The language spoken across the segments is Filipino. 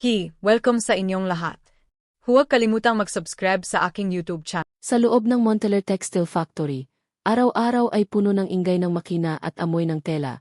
Hi, welcome sa inyong lahat. Huwag kalimutang mag-subscribe sa aking YouTube channel. Sa loob ng Monteler Textile Factory, araw-araw ay puno ng ingay ng makina at amoy ng tela.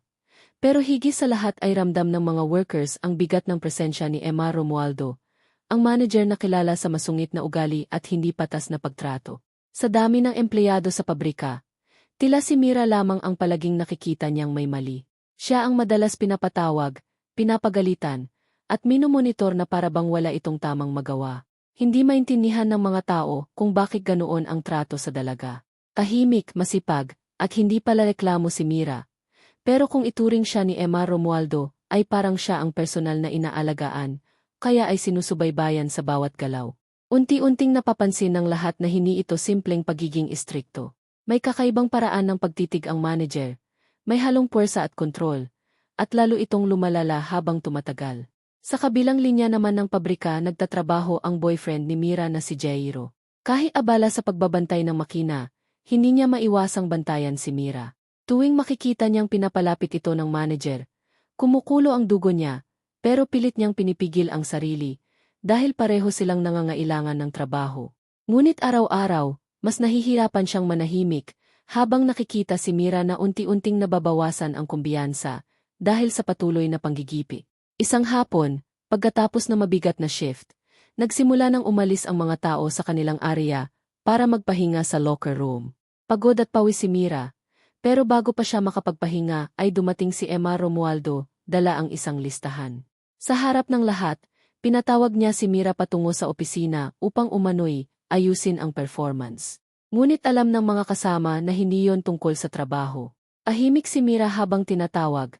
Pero higit sa lahat ay ramdam ng mga workers ang bigat ng presensya ni Emma Romualdo, ang manager na kilala sa masungit na ugali at hindi patas na pagtrato. Sa dami ng empleyado sa pabrika, tila si Mira lamang ang palaging nakikita niyang may mali. Siya ang madalas pinapatawag, pinapagalitan, at minomonitor na para bang wala itong tamang magawa. Hindi maintindihan ng mga tao kung bakit ganoon ang trato sa dalaga. Tahimik, masipag, at hindi pala reklamo si Mira. Pero kung ituring siya ni Emma Romualdo, ay parang siya ang personal na inaalagaan, kaya ay sinusubaybayan sa bawat galaw. Unti-unting napapansin ng lahat na hindi ito simpleng pagiging istrikto. May kakaibang paraan ng pagtitig ang manager, may halong puwersa at kontrol, at lalo itong lumalala habang tumatagal. Sa kabilang linya naman ng pabrika nagtatrabaho ang boyfriend ni Mira na si Jairo. Kahit abala sa pagbabantay ng makina, hindi niya maiwasang bantayan si Mira. Tuwing makikita niyang pinapalapit ito ng manager, kumukulo ang dugo niya, pero pilit niyang pinipigil ang sarili, dahil pareho silang nangangailangan ng trabaho. Ngunit araw-araw, mas nahihirapan siyang manahimik, habang nakikita si Mira na unti-unting nababawasan ang kumbiyansa, dahil sa patuloy na panggigipi. Isang hapon, pagkatapos na mabigat na shift, nagsimula nang umalis ang mga tao sa kanilang area para magpahinga sa locker room. Pagod at pawis si Mira, pero bago pa siya makapagpahinga ay dumating si Emma Romualdo, dala ang isang listahan. Sa harap ng lahat, pinatawag niya si Mira patungo sa opisina upang umano'y ayusin ang performance. Ngunit alam ng mga kasama na hindi yon tungkol sa trabaho. Ahimik si Mira habang tinatawag,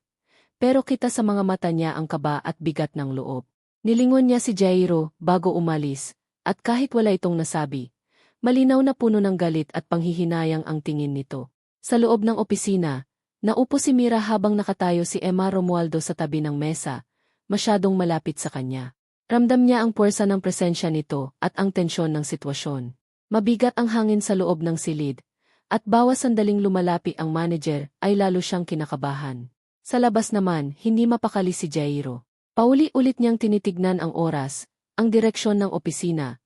pero kita sa mga mata niya ang kaba at bigat ng loob. Nilingon niya si Jairo bago umalis, at kahit wala itong nasabi, malinaw na puno ng galit at panghihinayang ang tingin nito. Sa loob ng opisina, naupo si Mira habang nakatayo si Emma Romualdo sa tabi ng mesa, masyadong malapit sa kanya. Ramdam niya ang puwersa ng presensya nito at ang tensyon ng sitwasyon. Mabigat ang hangin sa loob ng silid, at bawas sandaling lumalapi ang manager ay lalo siyang kinakabahan. Sa labas naman, hindi mapakali si Jairo. Pauli-ulit niyang tinitignan ang oras, ang direksyon ng opisina,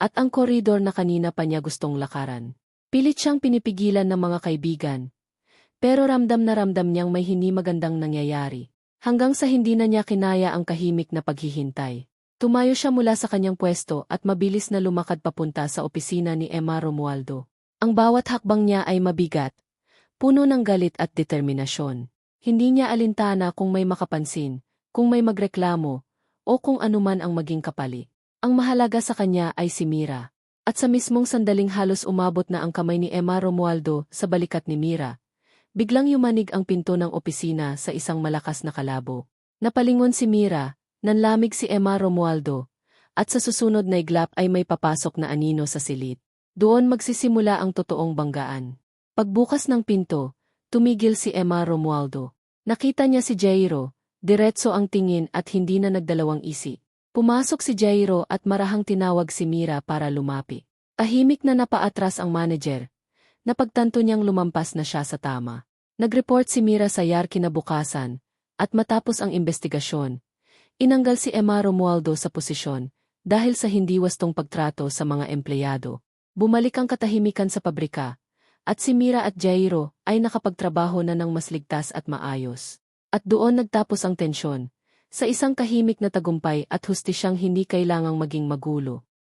at ang koridor na kanina pa niya gustong lakaran. Pilit siyang pinipigilan ng mga kaibigan. Pero ramdam na ramdam niyang may hindi magandang nangyayari. Hanggang sa hindi na niya kinaya ang kahimik na paghihintay. Tumayo siya mula sa kanyang pwesto at mabilis na lumakad papunta sa opisina ni Emma Romualdo. Ang bawat hakbang niya ay mabigat, puno ng galit at determinasyon. Hindi niya alintana kung may makapansin, kung may magreklamo, o kung anuman ang maging kapali. Ang mahalaga sa kanya ay si Mira. At sa mismong sandaling halos umabot na ang kamay ni Emma Romualdo sa balikat ni Mira. Biglang yumanig ang pinto ng opisina sa isang malakas na kalabo. Napalingon si Mira, nanlamig si Emma Romualdo, at sa susunod na iglap ay may papasok na anino sa silid. Doon magsisimula ang totoong banggaan. Pagbukas ng pinto, tumigil si Emma Romualdo. Nakita niya si Jairo, diretso ang tingin at hindi na nagdalawang isi. Pumasok si Jairo at marahang tinawag si Mira para lumapi. Tahimik na napaatras ang manager. Napagtanto niyang lumampas na siya sa tama. Nag-report si Mira sa YAR kinabukasan, at matapos ang investigasyon, inanggal si Emma Romualdo sa posisyon dahil sa hindi wastong pagtrato sa mga empleyado. Bumalik ang katahimikan sa pabrika, at si Mira at Jairo ay nakapagtrabaho na ng mas ligtas at maayos. At doon nagtapos ang tensyon, sa isang kahimik na tagumpay at hustisyang hindi kailangang maging magulo.